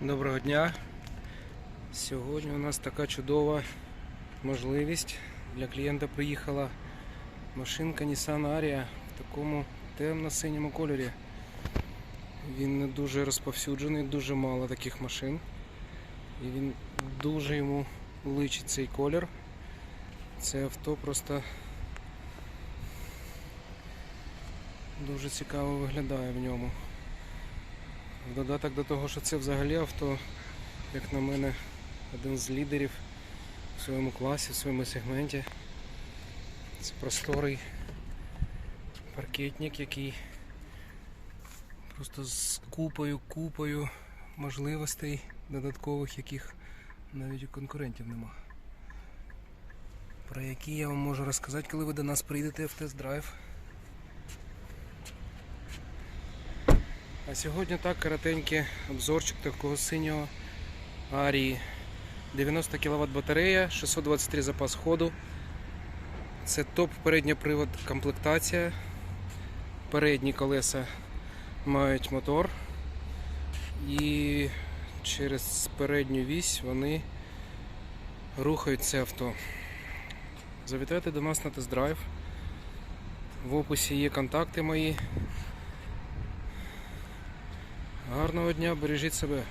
Доброго дня. Сьогодні у нас така чудова можливість. Для клієнта приїхала машинка Nissan Aria в такому темно-синьому кольорі. Він не дуже розповсюджений, дуже мало таких машин. І він дуже йому личить цей колір. Це авто просто дуже цікаво виглядає в ньому. Додаток до того, що це взагалі авто, як на мене, один з лідерів в своєму класі, в своєму сегменті. Це просторий паркетник, який просто з купою, купою можливостей додаткових, яких навіть у конкурентів нема. Про які я вам можу розказати, коли ви до нас прийдете в тест-драйв. А сьогодні так коротенький обзорчик такого синього Арії. 90 кВт батарея, 623 запас ходу. Це топ передній привод комплектація. Передні колеса мають мотор. І через передню вісь вони рухають це авто. Завітайте до нас на тест-драйв. В описі є контакти мої. Гарного дня, бережіть себе.